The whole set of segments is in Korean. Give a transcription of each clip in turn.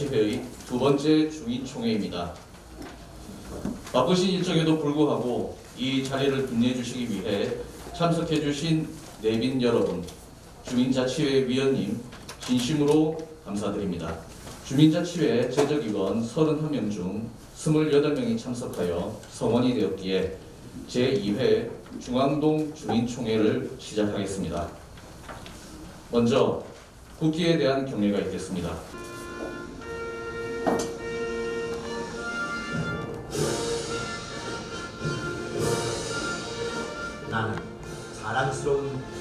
중앙동 주민자치회의 두 번째 주민총회입니다. 바쁘신 일정에도 불구하고 이 자리를 빛내주시기 위해 참석해주신 내빈 여러분, 주민자치회 위원님 진심으로 감사드립니다. 주민자치회 제적위원 31명 중 28명이 참석하여 성원이 되었기에 제2회 중앙동 주민총회를 시작하겠습니다. 먼저 국기에 대한 경례가 있겠습니다.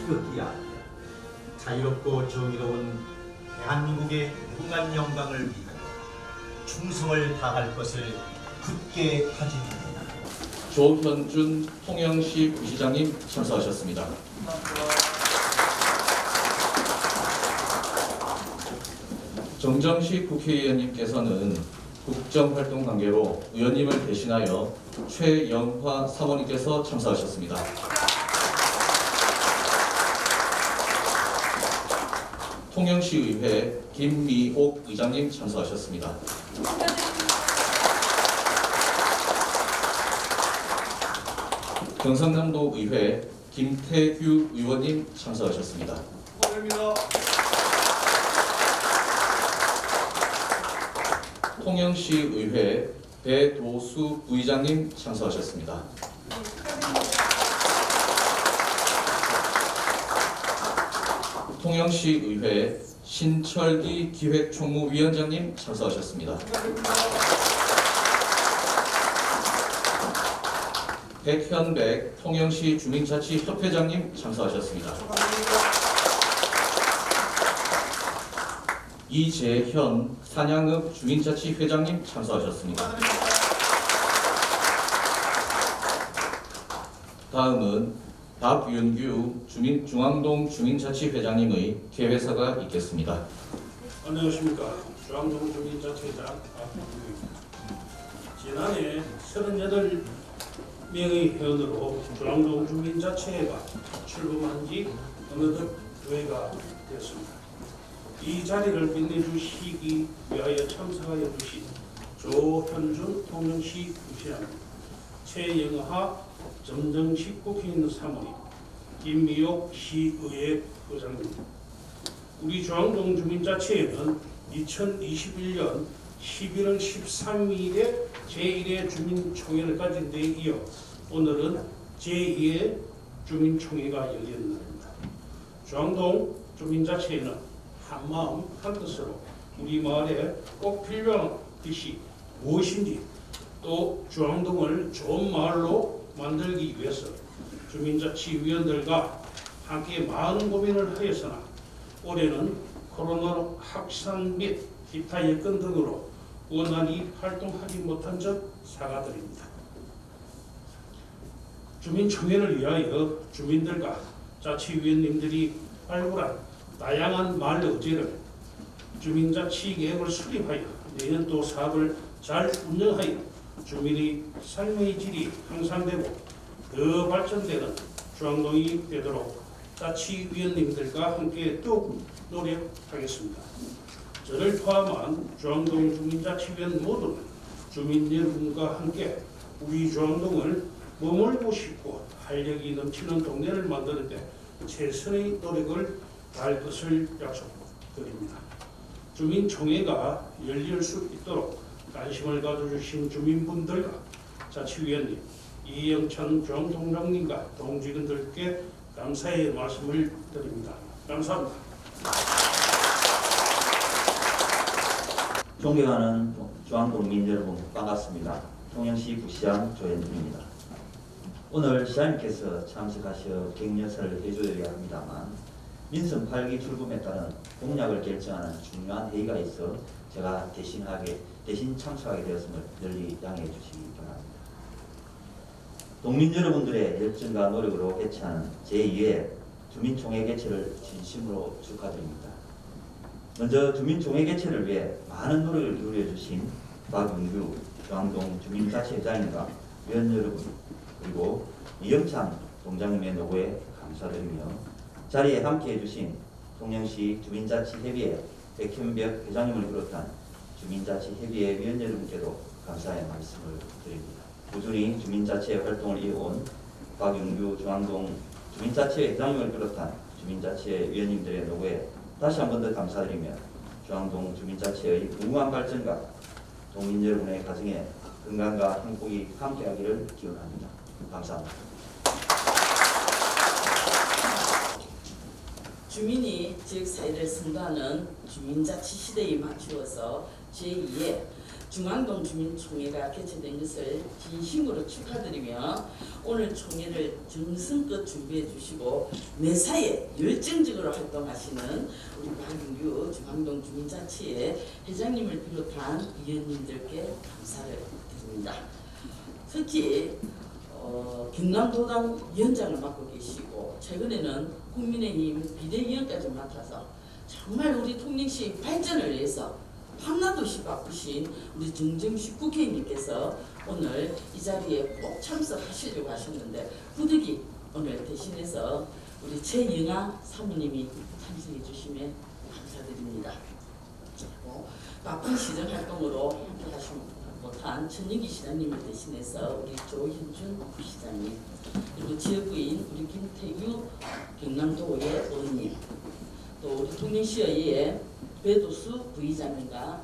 자랑스러운 희극기야. 자유롭고 정의로운 대한민국의 무궁한 영광을 위하여 충성을 다할 것을 굳게 다짐합니다. 조현준 통영시 부시장님 참석하셨습니다. 정정식 국회의원님께서는 국정활동 관계로 의원님을 대신하여 최영화 사모님께서 참석하셨습니다. 통영시의회 김미옥 의장님 참석하셨습니다. 경상남도 의회 김태규 의원님 참석하셨습니다. 축하드립니다. 통영시 의회 배도수 부의장님 참석하셨습니다. 통영시 의회 신철기 기획총무위원장님 참석하셨습니다. 백현백 통영시 주민자치 협회장님 참석하셨습니다. 이재현 산양읍 주민자치 회장님 참석하셨습니다. 다음은 박윤규 주민 중앙동 주민자치회장님의 개회사가 있겠습니다. 안녕하십니까. 중앙동 주민자치회장 박국입니다. 지난해 38명의 회원으로 중앙동 주민자치회가 출범한 지 어느덧 두 해가 되었습니다. 이 자리를 빛내주시기 위하여 참석하여 주신 조현준 통영시 부시장, 최영하 점정식 국회의원 사모님, 김미옥 시의회 의장님, 우리 중앙동 주민자치회는 2021년 11월 13일에 제1회 주민총회를 가진 데 이어 오늘은 제2회 주민총회가 열리는 날입니다. 중앙동 주민자치회는 한마음 한뜻으로 우리 마을에 꼭 필요한 것이 무엇인지 또 중앙동을 좋은 마을로 만들기 위해서 주민자치위원들과 함께 많은 고민을 하였으나 올해는 코로나 확산 및 기타 여건 등으로 원활히 활동하지 못한 점 사과드립니다. 주민총회를 위하여 주민들과 자치위원님들이 발굴한 다양한 마을 의제를 주민자치 계획을 수립하여 내년도 사업을 잘 운영하여 주민의 삶의 질이 향상되고 더 발전되는 중앙동이 되도록 자치위원님들과 함께 더욱 노력하겠습니다. 저를 포함한 중앙동 주민자치위원 모두 주민 여러분과 함께 우리 중앙동을 머물고 싶고 활력이 넘치는 동네를 만드는 데 최선의 노력을 다할 것을 약속드립니다. 주민총회가 열릴 수 있도록 관심을 가져주신 주민분들과 자치위원님, 이영찬 중앙동장님과 동직원들께 감사의 말씀을 드립니다. 감사합니다. 존경하는 중앙동민 여러분 반갑습니다. 통영시 부시장 조현준입니다. 오늘 시장님께서 참석하셔 격려사를 해줘야 합니다만 민선 8기 출범에 따른 공약을 결정하는 중요한 회의가 있어 제가 대신하게 대신 참석하게 되었음을 널리 양해해 주시기 바랍니다. 동민 여러분들의 열정과 노력으로 개최하는 제2회 주민총회 개최를 진심으로 축하드립니다. 먼저 주민총회 개최를 위해 많은 노력을 기울여 주신 박윤규 중앙동 주민자치회장님과 위원 여러분 그리고 이영찬 동장님의 노고에 감사드리며 자리에 함께해 주신 통영시 주민자치협의회 백현벽 회장님을 비롯한 주민자치협의회 위원 여러분께도 감사의 말씀을 드립니다. 꾸준히 주민자치 활동을 이어온 박윤규 중앙동 주민자치회 회장님을 비롯한 주민자치회 위원님들의 노고에 다시 한 번 더 감사드리며 중앙동 주민자치회의 무궁한 발전과 동민 여러분의 가정에 건강과 행복이 함께하기를 기원합니다. 감사합니다. 주민이 지역 사회를 선도하는 주민자치 시대에 맞추어서 제2의 중앙동 주민총회가 개최된 것을 진심으로 축하드리며 오늘 총회를 정성껏 준비해 주시고 매사에 열정적으로 활동하시는 우리 박윤규 중앙동 주민자치회 회장님을 비롯한 위원님들께 감사를 드립니다. 특히 어, 경남도당 위원장을 맡고 계시고 최근에는 국민의힘 비대위원까지 맡아서 정말 우리 통영시 발전을 위해서 밤낮없이 바쁘신 우리 정정식 국회의원님께서 오늘 이 자리에 꼭 참석하시려고 하셨는데 부득이 오늘 대신해서 우리 최영아 사모님이 참석해 주시면 감사드립니다. 그리고 바쁜 시정 활동으로 함께 하시 못 한 천영기 시장님을 대신해서 우리 조현준 시장님 그리고 지역구인 우리 김태규 경남도의 의원님 또 우리 통영시의회 배도수 부의장님과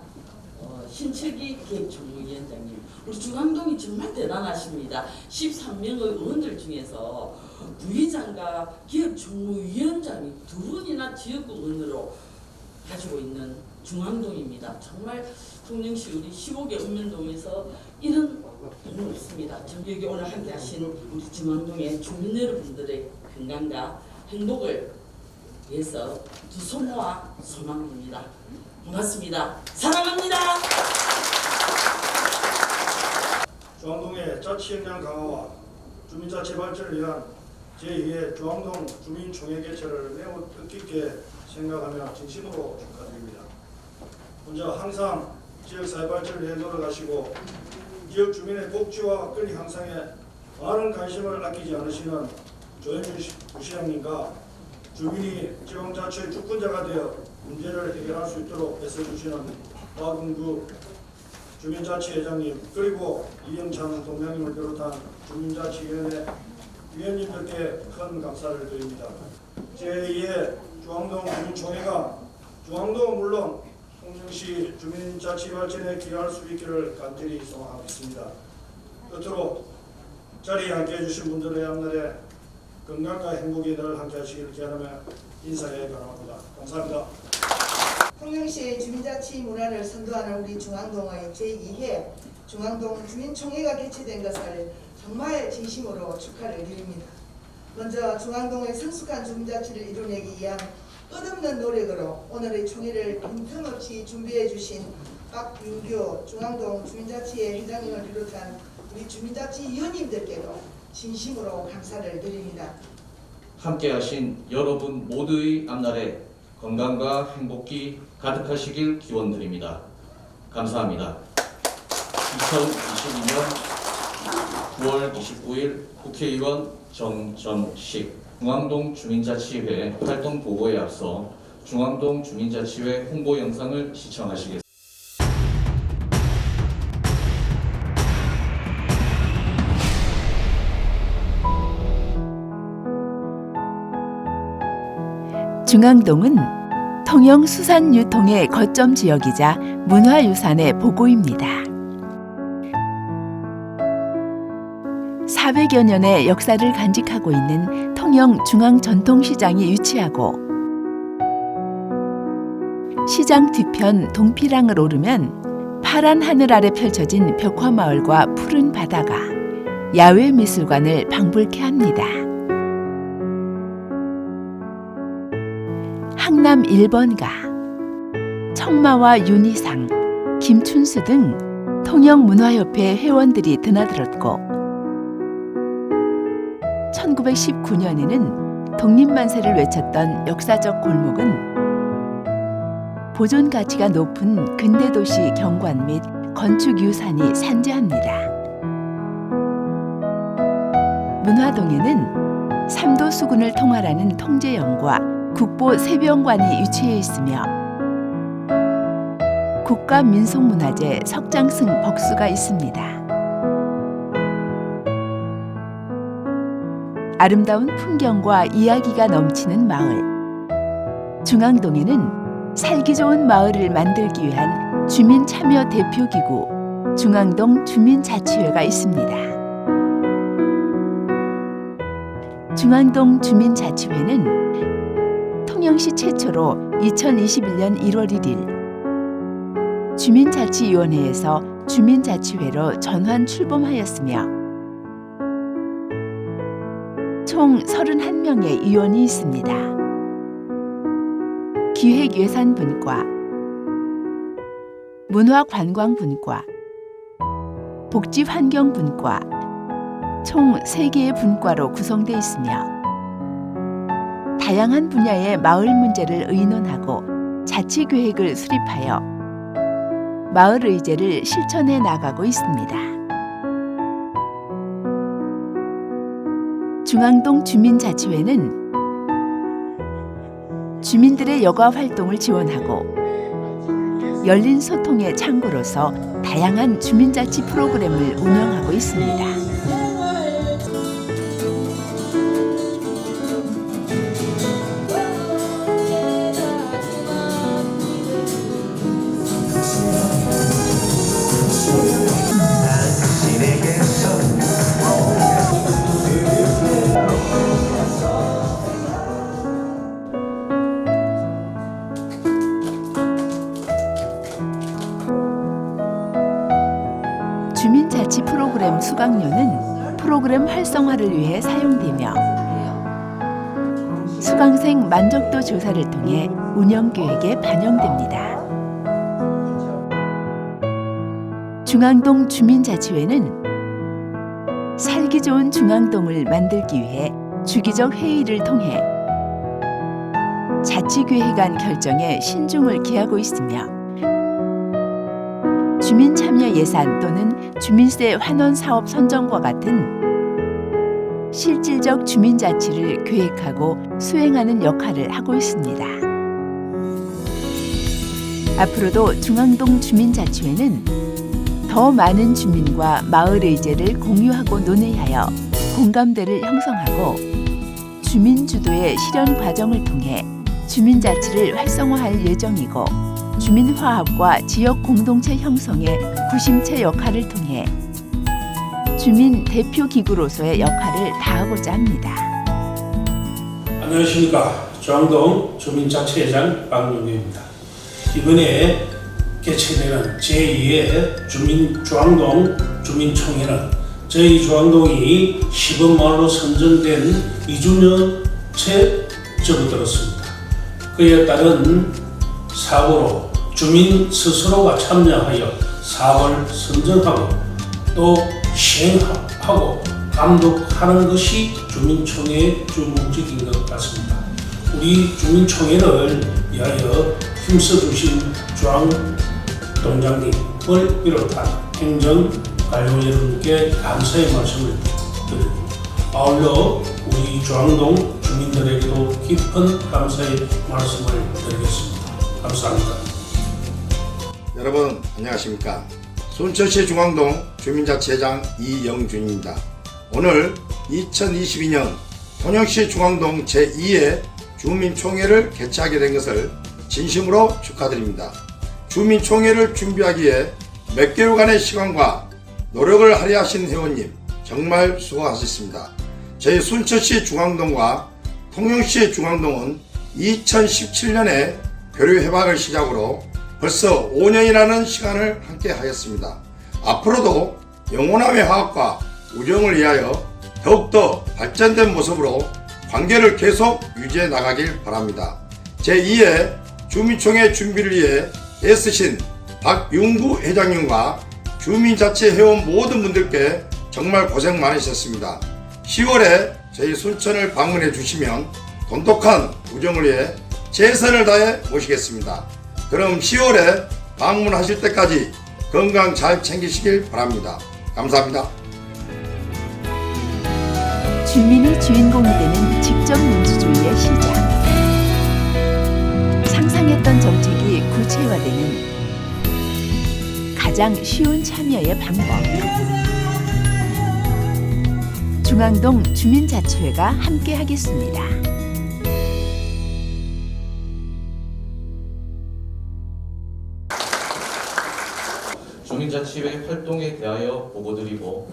어, 신철기 기획총무위원장님 우리 중앙동이 정말 대단하십니다. 13명의 의원들 중에서 부의장과 기획총무위원장이 두 분이나 지역구 의원으로 가지고 있는 중앙동입니다. 정말 통영시 우리 15개 읍면동에서 이런 동은 없습니다. 저 여기 오늘 함께 하신 우리 중앙동의 주민 여러분들의 건강과 행복을 위해서 두 손 모아 소망합니다. 고맙습니다. 사랑합니다. 중앙동의 자치 역량 강화와 주민자치 발전을 위한 제2회 중앙동 주민총회 개최를 매우 뜻깊게 생각하며 진심으로 축하드립니다. 먼저 항상 지역사회 발전을 위해 노력하시고 지역 주민의 복지와 권리 향상에 많은 관심을 아끼지 않으시는 조현준 시- 부시장님과 주민이 지방자치의 주권자가 되어 문제를 해결할 수 있도록 애써주시는 박은구 주민자치회장님 그리고 이영찬 동명님을 비롯한 주민자치위원회 위원님들께 큰 감사를 드립니다. 제2회 중앙동 주민총회가 중앙동은 물론 통영시 주민자치 발전에 기여할 수 있기를 간절히 소망하고 있습니다. 끝으로 자리에 함께해 주신 분들의 앞날에 건강과 행복이 늘 함께 하시기를 기원하며 인사해 바랍니다. 감사합니다. 통영시의 주민자치 문화를 선도하는 우리 중앙동의 제2회 중앙동 주민총회가 개최된 것을 정말 진심으로 축하를 드립니다. 먼저 중앙동의 성숙한 주민자치를 이뤄내기 위한 끝없는 노력으로 오늘의 총회를 빈틈없이 준비해 주신 박윤규 중앙동 주민자치회 회장님을 비롯한 우리 주민자치 위원님들께도 진심으로 감사를 드립니다. 함께하신 여러분 모두의 앞날에 건강과 행복이 가득하시길 기원드립니다. 감사합니다. 2022년 9월 29일 국회의원 정정식 중앙동 주민자치회 활동 보고에 앞서 중앙동 주민자치회 홍보 영상을 시청하시겠습니다. 중앙동은 통영 수산 유통의 거점 지역이자 문화유산의 보고입니다. 400여 년의 역사를 간직하고 있는 통영 중앙전통시장이 위치하고 시장 뒤편 동피랑을 오르면 파란 하늘 아래 펼쳐진 벽화마을과 푸른 바다가 야외 미술관을 방불케 합니다. 항남 1번가, 청마와 윤희상, 김춘수 등 통영문화협회 회원들이 드나들었고 1919년에는 독립만세를 외쳤던 역사적 골목은 보존 가치가 높은 근대 도시 경관 및 건축 유산이 산재합니다. 문화동에는 삼도 수군을 통할하는 통제영과 국보 세병관이 위치해 있으며 국가민속문화재 석장승 벅수가 있습니다. 아름다운 풍경과 이야기가 넘치는 마을. 중앙동에는 살기 좋은 마을을 만들기 위한 주민 참여 대표 기구 중앙동 주민자치회가 있습니다. 중앙동 주민자치회는 통영시 최초로 2021년 1월 1일 주민자치위원회에서 주민자치회로 전환 출범하였으며 총 31명의 위원이 있습니다. 기획예산분과, 문화관광분과, 복지환경분과 총 3개의 분과로 구성되어 있으며 다양한 분야의 마을 문제를 의논하고 자치계획을 수립하여 마을 의제를 실천해 나가고 있습니다. 중앙동 주민자치회는 주민들의 여가 활동을 지원하고 열린 소통의 창구로서 다양한 주민자치 프로그램을 운영하고 있습니다. 만족도 조사를 통해 운영 계획에 반영됩니다. 중앙동 주민자치회는 살기 좋은 중앙동을 만들기 위해 주기적 회의를 통해 자치계획안 결정에 신중을 기하고 있으며 주민 참여 예산 또는 주민세 환원 사업 선정과 같은 실질적 주민 자치를 계획하고 수행하는 역할을 하고 있습니다. 앞으로도 중앙동 주민자치회는 더 많은 주민과 마을 의제를 공유하고 논의하여 공감대를 형성하고 주민 주도의 실현 과정을 통해 주민자치를 활성화할 예정이고 주민 화합과 지역 공동체 형성의 구심체 역할을 통해 주민 대표 기구로서의 역할을 다하고자 합니다. 안녕하십니까 중앙동 주민자치회장 박용규입니다. 이번에 개최되는 제2회 주민 중앙동 주민총회는 저희 중앙동이 시범마을로 선정된 2주년 채 접어들었습니다. 그에 따른 사고로 주민 스스로가 참여하여 사업을 선정하고 또 시행하고 감독하는 것이 주민총회의 주 목적인 것 같습니다. 우리 주민총회를 위하여 힘써 주신 중앙동장님을 비롯한 행정 관료 여러분께 감사의 말씀을 드립니다. 아울러 우리 중앙동 주민들에게도 깊은 감사의 말씀을 드리겠습니다. 감사합니다. 여러분 안녕하십니까 순천시 중앙동 주민자치회장 이영준입니다. 오늘 2022년 통영시 중앙동 제2회 주민총회를 개최하게 된 것을 진심으로 축하드립니다. 주민총회를 준비하기에 몇 개월간의 시간과 노력을 할애하신 회원님 정말 수고하셨습니다. 저희 순천시 중앙동과 통영시 중앙동은 2017년에 교류 회박을 시작으로 벌써 5년이라는 시간을 함께 하였습니다. 앞으로도 영원함의 화합과 우정을 위하여 더욱더 발전된 모습으로 관계를 계속 유지해 나가길 바랍니다. 제2회 주민총회 준비를 위해 애쓰신 박윤구 회장님과 주민자치 회원 모든 분들께 정말 고생 많으셨습니다. 10월에 저희 순천을 방문해 주시면 돈독한 우정을 위해 최선을 다해 모시겠습니다. 그럼 10월에 방문하실 때까지 건강 잘 챙기시길 바랍니다. 감사합니다. 주민이 주인공이 되는 직접 민주주의의 시작. 상상했던 정책이 구체화되는 가장 쉬운 참여의 방법. 중앙동 주민자치회가 함께하겠습니다. 주민자치회 활동에 대하여 보고드리고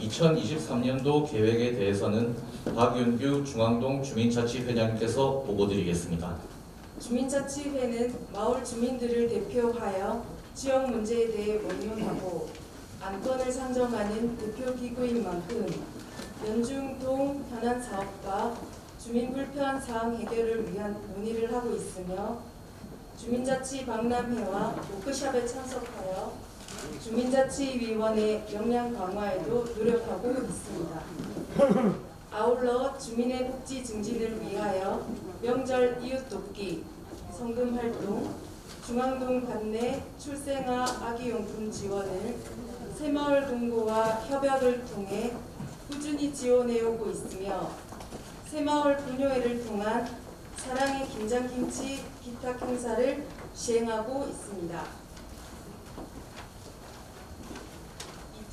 2023년도 계획에 대해서는 박윤규 중앙동 주민자치회장님께서 보고드리겠습니다. 주민자치회는 마을 주민들을 대표하여 지역 문제에 대해 원론하고 안건을 상정하는 대표 기구인 만큼 연중동 현안 사업과 주민 불편 사항 해결을 위한 논의를 하고 있으며 주민자치 박람회와 워크숍에 참석하여 주민자치위원회 역량 강화에도 노력하고 있습니다. 아울러 주민의 복지 증진을 위하여 명절 이웃 돕기, 성금 활동, 중앙동 관내 출생아 아기용품 지원을 새마을 동고와 협약을 통해 꾸준히 지원해 오고 있으며 새마을 분녀회를 통한 사랑의 김장김치 기탁 행사를 시행하고 있습니다.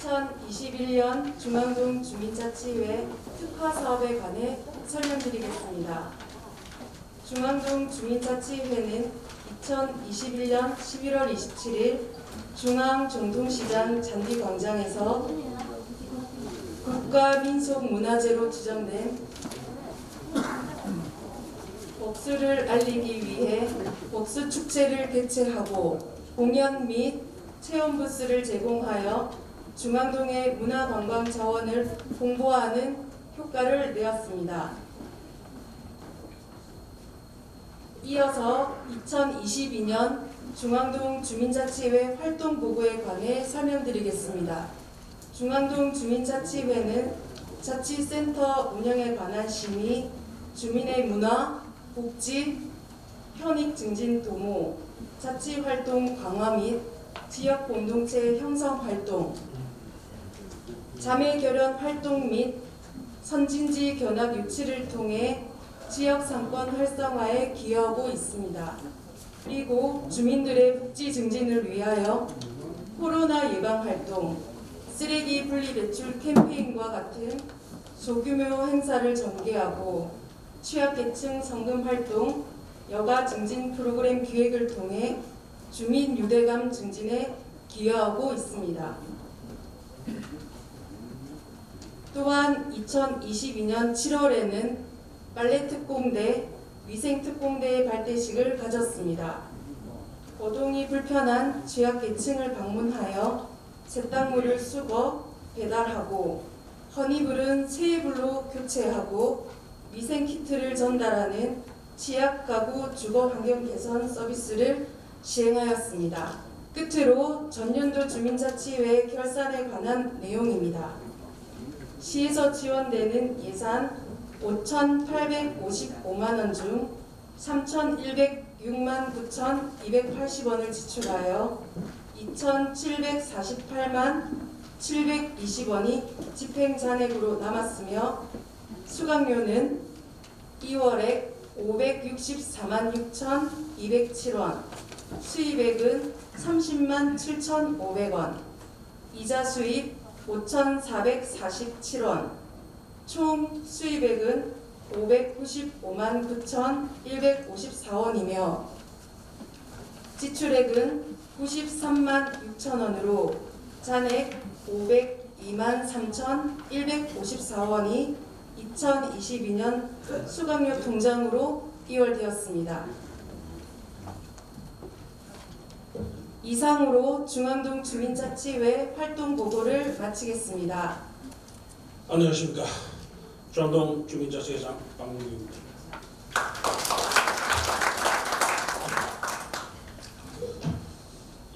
2021년 중앙동 주민자치회 특화 사업에 관해 설명드리겠습니다. 중앙동 주민자치회는 2021년 11월 27일 중앙정동시장 잔디광장에서 국가민속문화재로 지정된 복수를 알리기 위해 복수 축제를 개최하고 공연 및 체험 부스를 제공하여 중앙동의 문화관광 자원을 홍보하는 효과를 내었습니다. 이어서 2022년 중앙동 주민자치회 활동 보고에 관해 설명드리겠습니다. 중앙동 주민자치회는 자치센터 운영에 관한 심의, 주민의 문화, 복지, 현익 증진 도모, 자치활동 강화 및 지역 공동체 형성 활동, 자매 결연 활동 및 선진지 견학 유치를 통해 지역 상권 활성화에 기여하고 있습니다. 그리고 주민들의 복지 증진을 위하여 코로나 예방 활동, 쓰레기 분리 배출 캠페인과 같은 소규모 행사를 전개하고 취약계층 성금 활동, 여가 증진 프로그램 기획을 통해 주민 유대감 증진에 기여하고 있습니다. 또한 2022년 7월에는 빨래 특공대, 위생 특공대의 발대식을 가졌습니다. 거동이 불편한 취약계층을 방문하여 세탁물을 수거, 배달하고 허니불은 새해불로 교체하고 위생 키트를 전달하는 취약 가구 주거 환경 개선 서비스를 시행하였습니다. 끝으로 전년도 주민자치회 결산에 관한 내용입니다. 시에서 지원되는 예산 5,855만 원 중 3,106만 9,280원을 지출하여 2,748만 720원이 집행 잔액으로 남았으며 수강료는 2월에 564만 6,207원, 수입액은 30만 7,500원, 이자 수입 5,447원, 총 수입액은 595만 9,154원이며 지출액은 93만 6천 원으로 잔액 502만 3,154원이 2022년 수강료 통장으로 이월되었습니다. 이상으로 중앙동 주민자치회 활동 보고를 마치겠습니다. 안녕하십니까. 중앙동 주민자치회장 박문규입니다.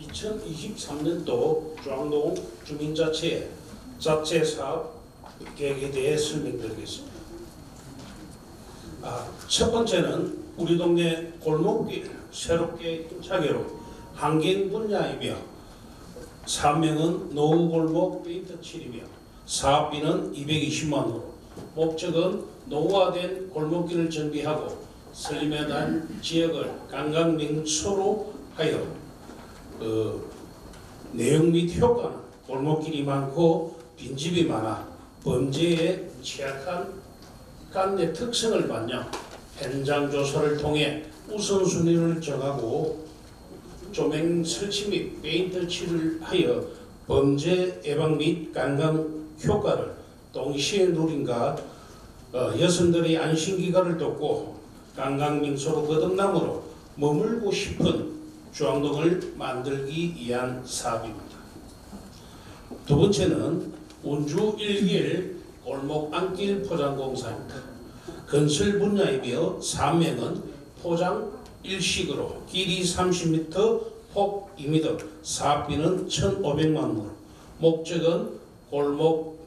(2023년도) 중앙동 주민자치 자체 사업 계획에 대해 설명드리겠습니다. 아, 첫 번째는 우리 동네 골목길 새롭게 임차계로 환경 분야이며 사명은 노후 골목 페인트 칠이며 사업비는 220만 원으로 목적은 노후화된 골목길을 정비하고 슬림해난 지역을 관광 명소로 하여 그 내용 및 효과는 골목길이 많고 빈집이 많아 범죄에 취약한 간내 특성을 반영 현장 조사를 통해 우선순위를 정하고 조명 설치 및 페인트 칠을 하여 범죄 예방 및 관광 효과를 동시에 누린가 어, 여성들의 안심기간을 돕고 관광명소로 거듭남으로 머물고 싶은 중앙동을 만들기 위한 사업입니다. 두 번째는 운주 일길 골목 안길 포장공사입니다. 건설 분야이며 사명은 포장 일식으로 길이 30m, 폭 2m, 사업비는 1,500만 원. 목적은 골목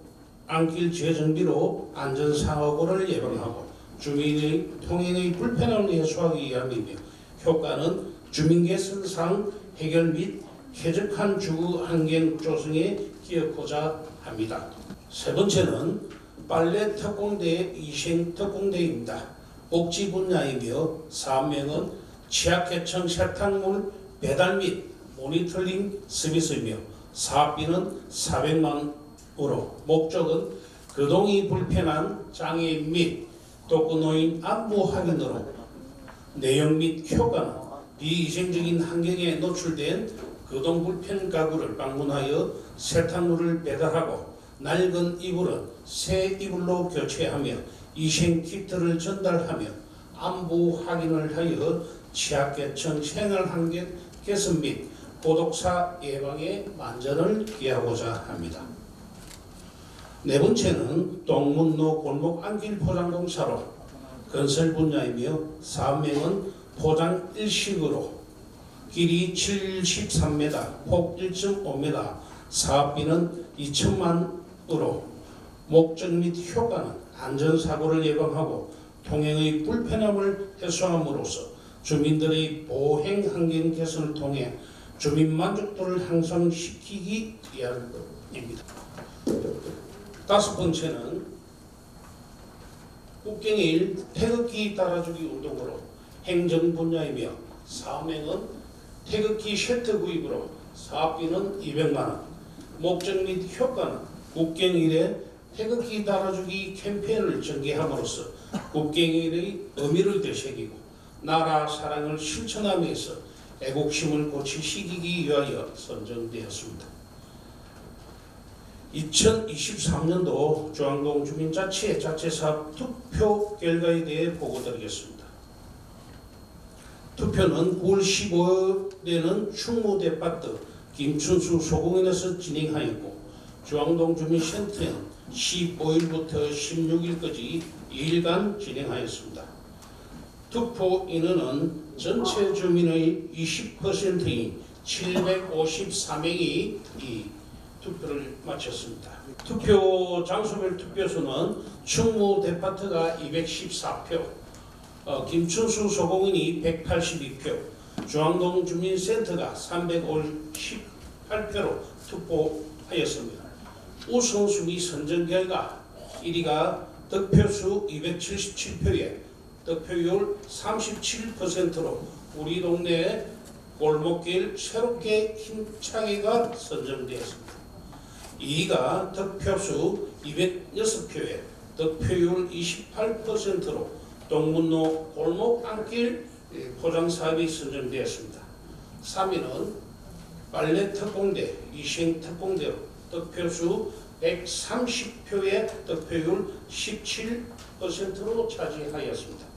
안길 재정비로 안전사고를 예방하고 주민의 통행의 불편함을 해소하기 위함이며 효과는 주민 개선상 해결 및 쾌적한 주거 환경 조성에 기여하고자 합니다. 세 번째는 빨래 특공대 위생 특공대입니다. 복지 분야이며 사업명은 취약계층 세탁물 배달 및 모니터링 서비스이며 사업비는 400만 원으로 목적은 거동이 불편한 장애인 및 독거노인 안부 확인으로 내용 및 효과는 비위생적인 환경에 노출된 거동 불편 가구를 방문하여 세탁물을 배달하고 낡은 이불은 새 이불로 교체하며 위생 키트를 전달하며 안부 확인을 하여 취약계층 생활 환경 개선 및 고독사 예방에 만전을 기하고자 합니다. 네 번째는 동문로 골목 안길 포장공사로 건설 분야이며 사업명은 포장 일식으로 길이 73m, 폭 1.5m, 사업비는 2천만 으로 목적 및 효과는 안전사고를 예방하고 통행의 불편함을 해소함으로써 주민들의 보행 환경 개선을 통해 주민 만족도를 향상시키기 위함입니다. 다섯 번째는 국경일 태극기 따라주기 운동으로 행정 분야이며 사업행은 태극기 셔터 구입으로 사업비는 200만 원, 목적 및 효과는 국경일에 태극기 달아주기 캠페인을 전개함으로써 국경일의 의미를 되새기고 나라 사랑을 실천하면서 애국심을 고취시키기 위하여 선정되었습니다. 2023년도 중앙동 주민자치회 자체사업 투표 결과에 대해 보고드리겠습니다. 투표는 9월 15일에는 충무대파트 김춘수 소공원에서 진행하였고 중앙동 주민센터는 15일부터 16일까지 2일간 진행하였습니다. 투표 인원은 전체 주민의 20%인 754명이 이 투표를 마쳤습니다. 투표 장소별 투표수는 충무 데파트가 214표, 어, 김춘수 소공인이 182표, 중앙동 주민센터가 358표로 투표하였습니다. 우선순위 선정 결과 1위가 득표수 277표에 득표율 37%로 우리 동네 골목길 새롭게 힘차게가 선정되었습니다. 2위가 득표수 206표에 득표율 28%로 동문로 골목 안길 포장 사업이 선정되었습니다. 3위는 빨래 특공대, 위생 특공대로 득표수 130표의 득표율 17%로 차지하였습니다.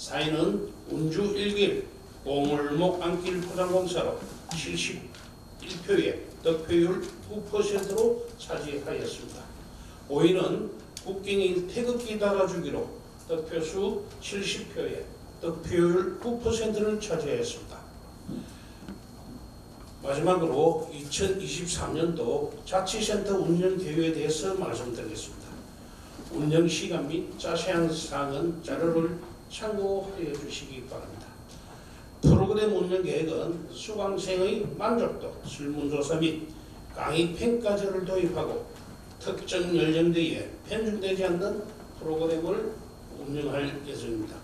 4위는 운주 1길 공울목 안길 포장공사로 71표의 득표율 9%로 차지하였습니다. 5위는 국경일 태극기 달아주기로 득표수 70표에 득표율 9%를 차지하였습니다. 마지막으로 2023년도 자치센터 운영 계획에 대해서 말씀드리겠습니다. 운영 시간 및 자세한 사항은 자료를 참고하여 주시기 바랍니다. 프로그램 운영 계획은 수강생의 만족도, 설문조사 및 강의 평가제를 도입하고 특정 연령대에 편중되지 않는 프로그램을 운영할 예정입니다.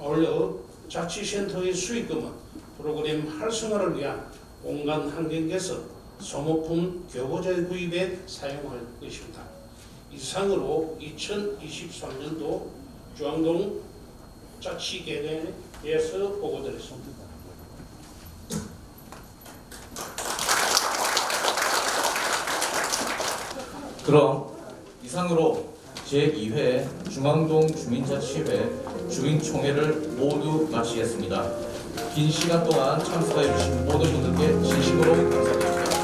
아울러 자치센터의 수익금은 프로그램 활성화를 위한 공간 환경 개선, 소모품 교보제 구입에 사용할 것입니다. 이상으로 2023년도 중앙동 자치계획에서 보고드렸습니다. 그럼 이상으로 제2회 중앙동 주민자치회 주민총회를 모두 마치겠습니다. 긴 시간 동안 참석해 주신 모든 분들께 진심으로 감사드립니다.